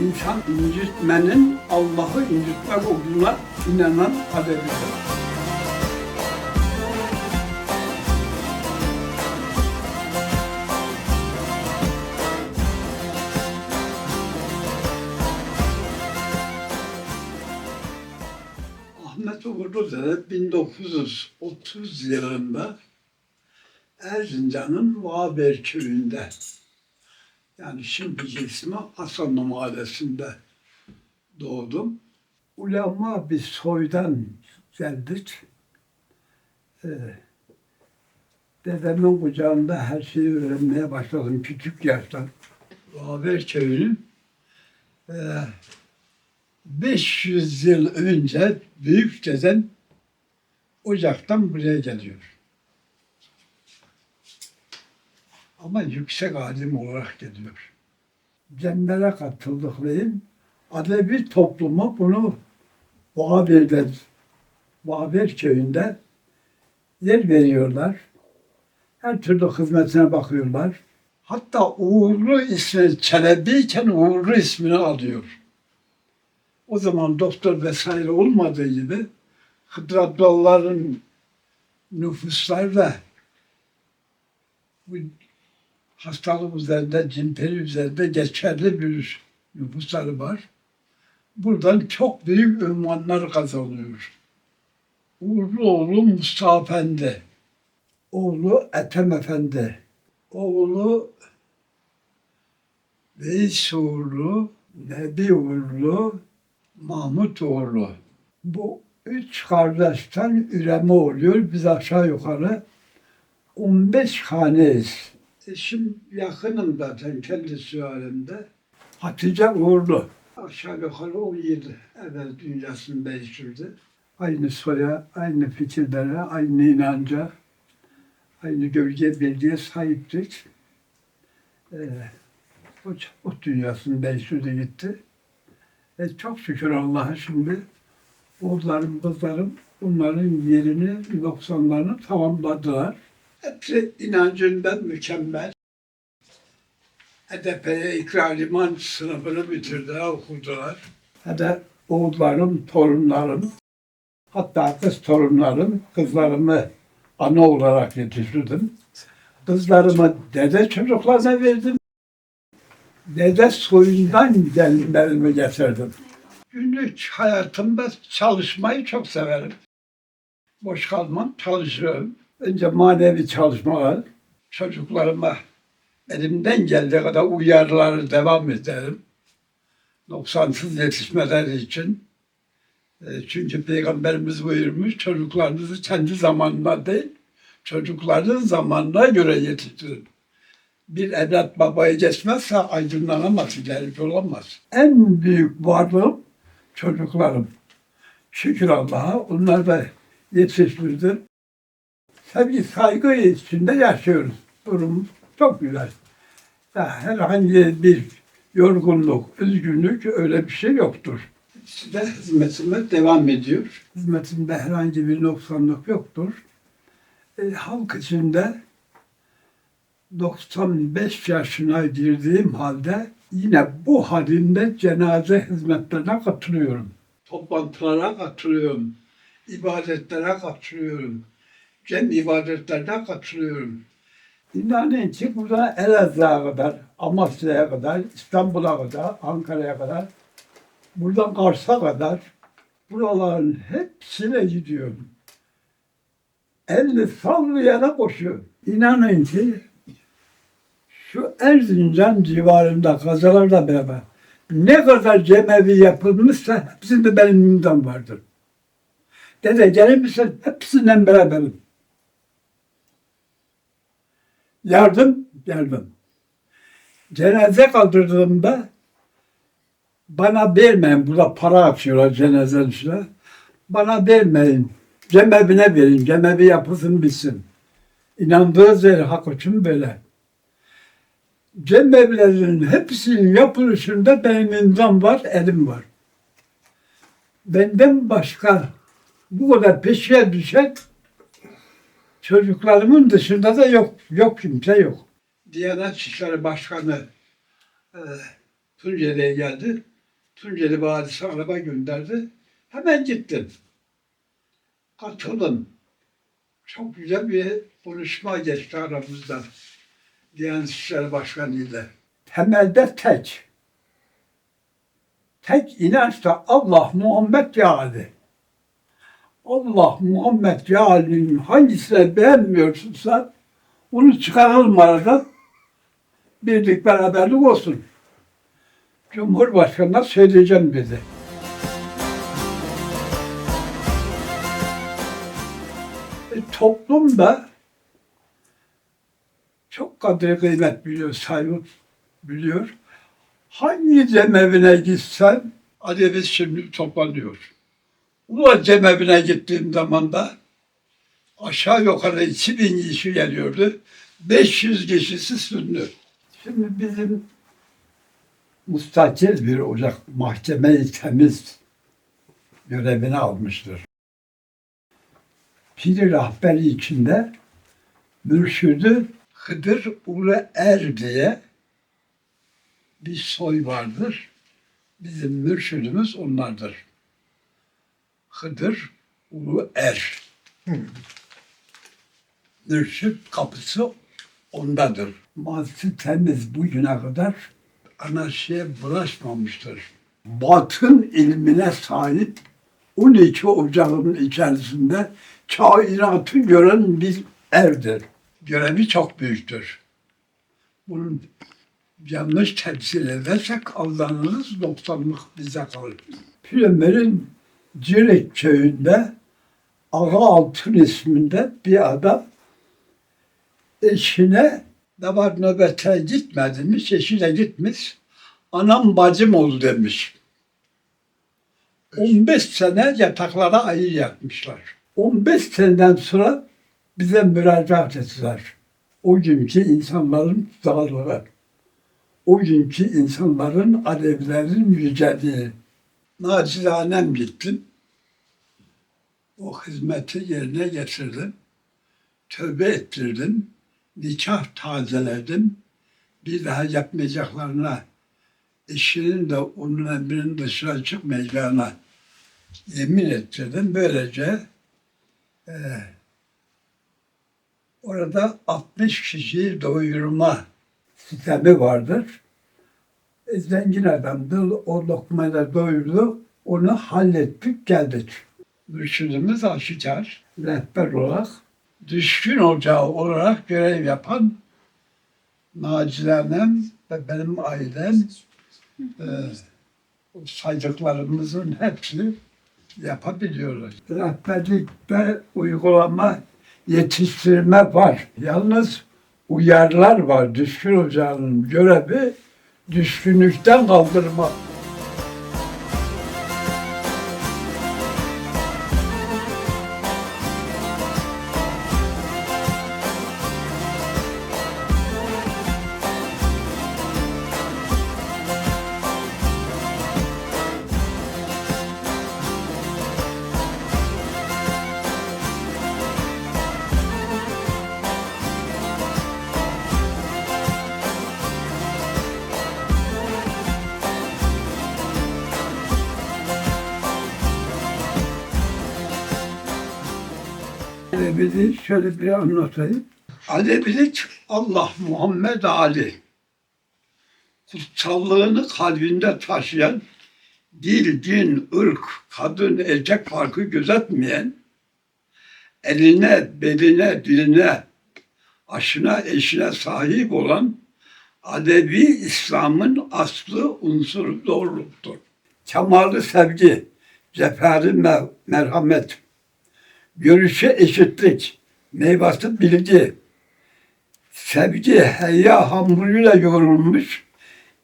İnsan incitmenin Allah'ı incitmek olduğuna inanan adedidir. Ahmet Uğurlu Dede 1930 yılında Erzincan'ın Vaber köyünde yani şimdiki ismi Hasanlı Mahallesi'nde doğdum. Ulema bir soydan geldik. Ee, dedemin kucağında her şeyi öğrenmeye başladım küçük yaştan. Vaber köyünün e, 500 yıl önce büyük dedem Ocak'tan buraya geliyor. Ama yüksek alim olarak geliyor. Cemlere katıldıklıyım. Alevi toplumu bunu Bağber'de, Bağber köyünde yer veriyorlar. Her türlü hizmetine bakıyorlar. Hatta Uğurlu ismi, Çelebiyken Uğurlu ismini alıyor. O zaman doktor vesaire olmadığı gibi Abdullah'ın nüfusları da hastalık üzerinde, cimperi üzerinde geçerli bir nüfusları var. Buradan çok büyük ünvanlar kazanıyor. Uğurlu oğlu Mustafa Efendi, oğlu Ethem Efendi, oğlu Veys Uğurlu, Nebi Uğurlu, Mahmut Uğurlu. Bu üç kardeşten üreme oluyor. Biz aşağı yukarı 15 haneyiz. Eşim yakınım zaten kendi sülalemde. Hatice Uğurlu. Aşağı yukarı 17 evvel dünyasını değiştirdi. Aynı soya, aynı fikirlere, aynı inanca, aynı gölge bilgiye sahiptik. Ee, o, o dünyasını değiştirdi gitti. E, çok şükür Allah'a şimdi oğullarım, kızlarım bunların yerini, noksanlarını tamamladılar. Hepsi inancından mükemmel. HDP'ye ikra liman sınıfını bitirdiler, okudular. Hadi oğullarım, torunlarım, hatta kız torunlarım, kızlarımı ana olarak yetiştirdim. Kızlarımı dede çocuklarına verdim. Dede soyundan gelinlerimi getirdim. Günlük hayatımda çalışmayı çok severim. Boş kalmam, çalışıyorum. Önce manevi çalışmalar, çocuklarıma elimden geldiği kadar uyarıları devam ederim. Noksansız yetişmeleri için. E, Çünkü Peygamberimiz buyurmuş, çocuklarınızı kendi zamanına değil, çocukların zamanına göre yetiştirin. Bir evlat babayı geçmezse aydınlanamaz, ileriki olamaz. En büyük varlığım çocuklarım. Şükür Allah'a onlar da yetiştirdim. Tabii saygı içinde yaşıyoruz. Durum çok güzel. Ya herhangi bir yorgunluk, üzgünlük öyle bir şey yoktur. Size hizmetime devam ediyor. Hizmetimde herhangi bir noksanlık yoktur. E, halk içinde 95 yaşına girdiğim halde yine bu halimde cenaze hizmetlerine katılıyorum. Toplantılara katılıyorum. ibadetlere katılıyorum. Cem ibadetlerine katılıyorum. İnanın ki burada Elazığ'a kadar, Amasya'ya kadar, İstanbul'a kadar, Ankara'ya kadar, buradan Kars'a kadar buraların hepsine gidiyorum. Elini sallayarak koşuyorum. İnanın ki şu Erzincan civarında kazalarla beraber ne kadar cemevi yapılmışsa hepsinde benim imzam vardır. Dede gelir misin? Hepsinden beraberim. Yardım, yardım. Cenaze kaldırdığımda bana vermeyin. Burada para açıyorlar cenazenin üstüne. Bana vermeyin. Cemevine verin. Cemevi yapılsın bitsin. İnandığı yer hak için böyle. Cemevlerinin hepsinin yapılışında benim imzam var, elim var. Benden başka bu kadar peşine düşen çocuklarımın dışında da yok. Yok kimse yok. Diyanet İşleri Başkanı e, Tunceli'ye geldi. Tunceli valisi araba gönderdi. Hemen gittim. Katılın. Çok güzel bir konuşma geçti aramızda. Diyanet İşleri Başkanı ile. Temelde tek. Tek inanç da Allah, Muhammed ve Ali. Allah, Muhammed ve Ali'nin hangisini beğenmiyorsunsa onu çıkaralım aradan. Birlik beraberlik olsun. Cumhurbaşkanına söyleyeceğim dedi. E, toplum da çok kadir kıymet biliyor, saygı biliyor. Hangi cemevine gitsen Alevi şimdi toplanıyor. Ula cemevine gittiğim zaman da aşağı yukarı 2000 kişi geliyordu. 500 kişisi Sünni. Şimdi bizim mustakil bir ocak mahkemeyi temiz görevine almıştır. Piri rahberi içinde mürşidi Hıdır Ulu Er diye bir soy vardır. Bizim mürşidimiz onlardır. Hıdır Ulu Er. Mürşid kapısı ondadır. Mazisi temiz bugüne kadar anarşiye bulaşmamıştır. Batın ilmine sahip 12 ocağın içerisinde kainatı gören bir erdir. Görevi çok büyüktür. Bunun yanlış temsil edersek aldanırız, doksanlık bize kalır. Piramir'in Cirik köyünde Ağa Altın isminde bir adam eşine ne var nöbete gitmediniz, eşine gitmiş. Anam bacım ol demiş. 15 sene yataklara ayı yakmışlar. 15 seneden sonra bize müracaat ettiler. O günkü insanların dağları, o günkü insanların alevlerin yüceliği. Nacizanem gittim. O hizmeti yerine getirdim. Tövbe ettirdim. Nikah tazeledim. Bir daha yapmayacaklarına eşinin de onun emrinin dışına çıkmayacağına yemin ettirdim. Böylece e, orada 60 kişiyi doyurma sistemi vardır. Zengin adamdı, o lokmayla doyurdu, onu hallettik geldik. Mürşidimiz aşikar, rehber olarak, düşkün ocağı olarak görev yapan nacilanem ve benim ailem e, saydıklarımızın hepsini yapabiliyoruz. Rehberlik ve uygulama, yetiştirme var. Yalnız uyarılar var. Düşkün ocağının görevi düşkünlükten kaldırma. Alevilik şöyle bir anlatayım. Alevilik Allah Muhammed Ali. Kutsallığını kalbinde taşıyan, dil, din, ırk, kadın, erkek farkı gözetmeyen, eline, beline, diline, aşına, eşine sahip olan Alevi İslam'ın aslı unsuru doğruluktur. Kemalı sevgi, ceferi me- merhamet, görüşe eşitlik, meyvası bilgi, sevgi, heya hamuruyla yoğrulmuş,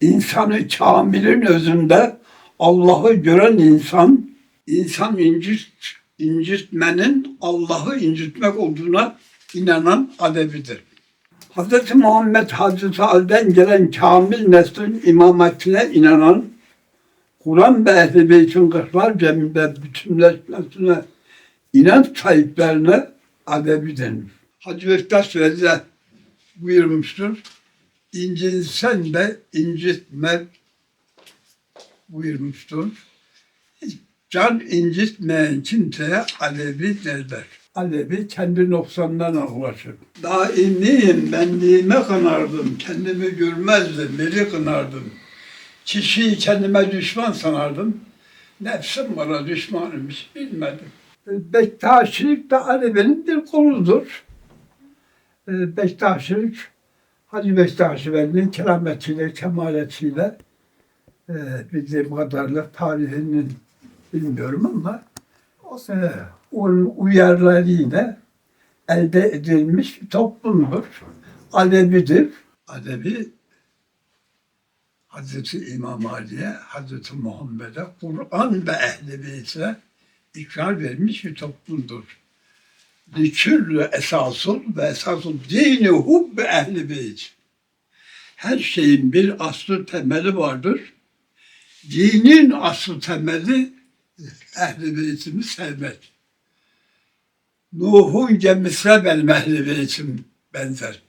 insanı kamilin özünde Allah'ı gören insan, insan incit, incitmenin Allah'ı incitmek olduğuna inanan Alevidir. Hz. Muhammed Hazreti Ali'den gelen kamil neslin imametine inanan, Kur'an ve Ehl-i Beyt'in kırklar ceminde bütünleşmesine inanç sahiplerine Alevi denir. Hacı Bektaş Veli de buyurmuştur. İncinsen de incitme buyurmuştur. Can incitmeyen kimseye Alevi derler. Alevi kendi noksandan ulaşır. Daimiyim benliğime kınardım, kendimi görmezdim, beni kınardım. Kişiyi kendime düşman sanardım. Nefsim bana düşmanmış, bilmedim. Bektaşilik de Alevi'nin bir koludur. Ee, Bektaşilik, Hacı Bektaşi Veli'nin kerametiyle, kemaletiyle e, bildiğim kadarıyla tarihinin bilmiyorum ama e, onun uyarlarıyla elde edilmiş bir toplumdur. Alevidir. Alevi Hazreti İmam Ali'ye, Hazreti Muhammed'e, Kur'an ve Ehl-i Beyt'e ikrar vermiş bir toplumdur. Liküllü esasul ve esasul dini hubbe ehl-i beyt. Her şeyin bir aslı temeli vardır. Dinin aslı temeli ehl-i beytimi sevmek. Nuh'un gemisine benim ehl-i beytim benzer.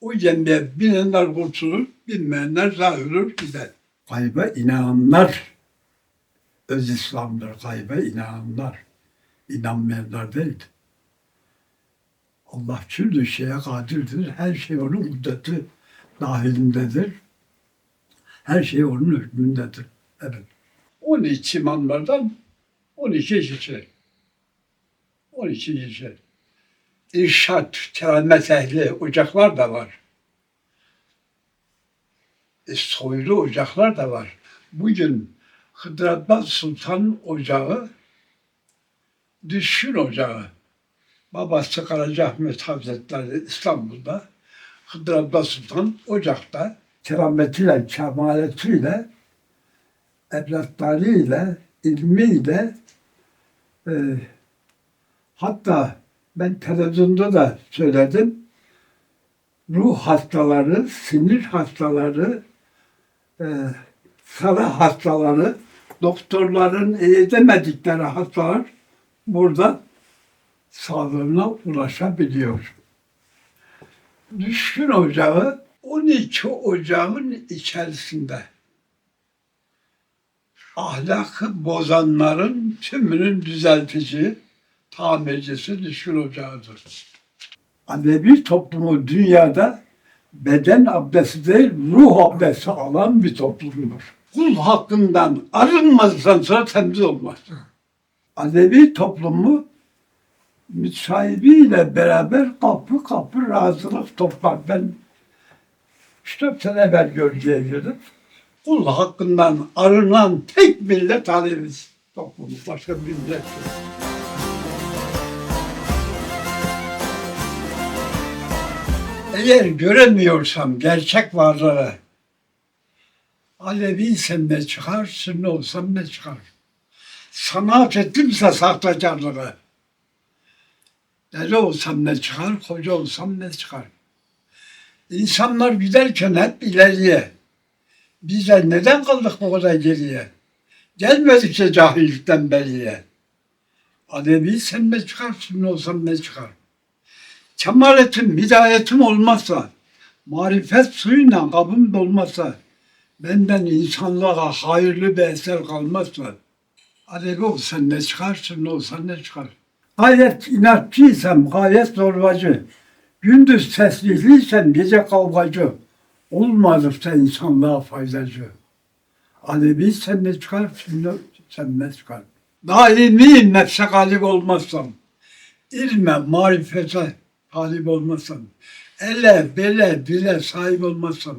O gemiye binenler kurtulur, binmeyenler zahürür gider. Gayba inananlar öz İslam'dır. Gayba inananlar. İnanmayanlar değil. Allah türlü şeye kadirdir. Her şey onun kudreti dahilindedir. Her şey onun hükmündedir. Evet. 12 imamlardan 12 kişi. 12 kişi. İrşat, keramet ehli ocaklar da var. E, soylu ocaklar da var. Bugün Hıdır Abbas Sultan Ocağı Düşkün Ocağı. Babası Karacaahmet Hazretleri İstanbul'da. Hıdır Abbas Sultan Ocak'ta kerametiyle, kemaletiyle, evlatlarıyla, ilmiyle e, hatta ben televizyonda da söyledim. Ruh hastaları, sinir hastaları, e, sarı hastaları, doktorların edemedikleri hastalar burada sağlığına ulaşabiliyor. Düşkün Ocağı 12 ocağın içerisinde ahlakı bozanların tümünün düzeltici, tamircisi Düşkün Ocağı'dır. Alevi toplumu dünyada beden abdesti değil, ruh abdesti alan bir toplumdur. Kul hakkından arınmazsan sonra temiz olmaz. Alevi toplumu sahibiyle beraber kapı kapı razılık toplar. Ben dört sene evvel görgüye girdim. Kul hakkından arınan tek millet Aleviz toplumu. Başka bir millet yok. Eğer göremiyorsam gerçek varlığı, Aleviysem ne çıkar, Sünni olsam ne çıkar? Sanat ettimse sahtekarlığı, deli olsam ne çıkar, koca olsam ne çıkar? İnsanlar giderken hep ileriye. Bizler neden kaldık bu kadar geriye? Gelmedikçe cahillikten beriye. Aleviysem ne çıkar, Sünni olsam ne çıkar? kemaletim, hidayetim olmazsa, marifet suyuyla kabım dolmazsa, benden insanlığa hayırlı bir eser kalmazsa, Alevi olsan ne çıkar, sünni olsan ne çıkar? Gayet inatçıysam, gayet zorbacı, gündüz tesbihliysem gece kavgacı, olmadıkça insanlığa faydacı. Alevi sen ne çıkar, sünni sen ne çıkar? Daimi nefse galip olmazsam, ilme, marifete talip olmasam, ele, bele, dile sahip olmasam,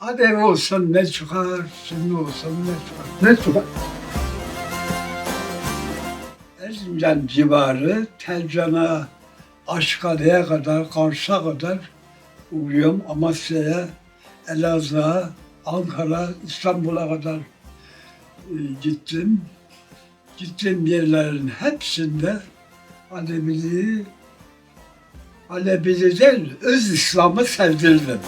Alev olsan ne çıkar, sünni olsan ne çıkar? Ne çıkar? Erzincan civarı, Telcan'a, Aşkale'ye kadar, Kars'a kadar uğruyorum. Amasya'ya, Elazığ'a, Ankara, İstanbul'a kadar e, gittim. Gittiğim yerlerin hepsinde Aleviliği Alevili değil, öz İslam'ı sevdirdim.